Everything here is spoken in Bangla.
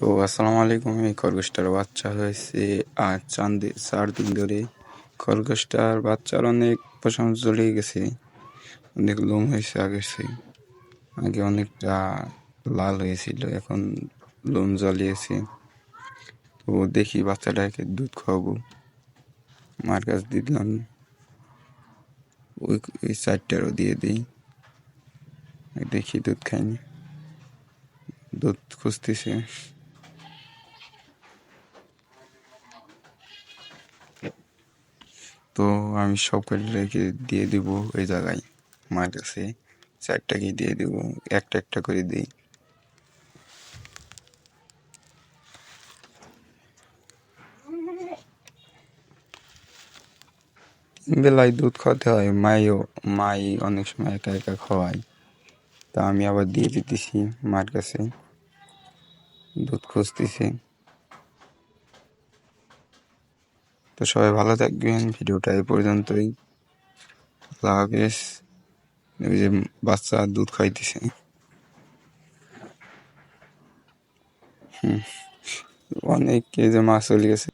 তো আসসালামু আলাইকুম এই খরগোশটার বাচ্চা হয়েছে। আজ চার দিন চার দিন ধরে খরগোশটার বাচ্চার অনেক পশম চলে গেছে। অনেক লোম হয়েছে আগে আগে অনেকটা লাল হয়েছিল, এখন লোম জ্বালিয়েছে। তো দেখি বাচ্চাটাকে দুধ খাওয়াবো। মার কাছ দিলাম। ওই ওই চারটারও দিয়ে দিই। দেখি দুধ খাইনি। দুধ খুঁজতেছে। তো আমি সব রেখে দিয়ে দিব ওই জায়গায়। মার কাছে চারটাকে দিয়ে দিব, একটা একটা করে দিই। বেলায় দুধ খাওয়াতে হয়, মাইও, মাই অনেক সময় একা একা খাওয়ায়। তা আমি আবার দিয়ে দিতেছি মার কাছে। দুধ খুঁজতেছে। তো সবাই ভালো থাকবেন। ভিডিওটা এই পর্যন্তই। আল্লাহ ওই যে বাচ্চা দুধ খাইতেছে। অনেক কে যে মাছ চলে গেছে।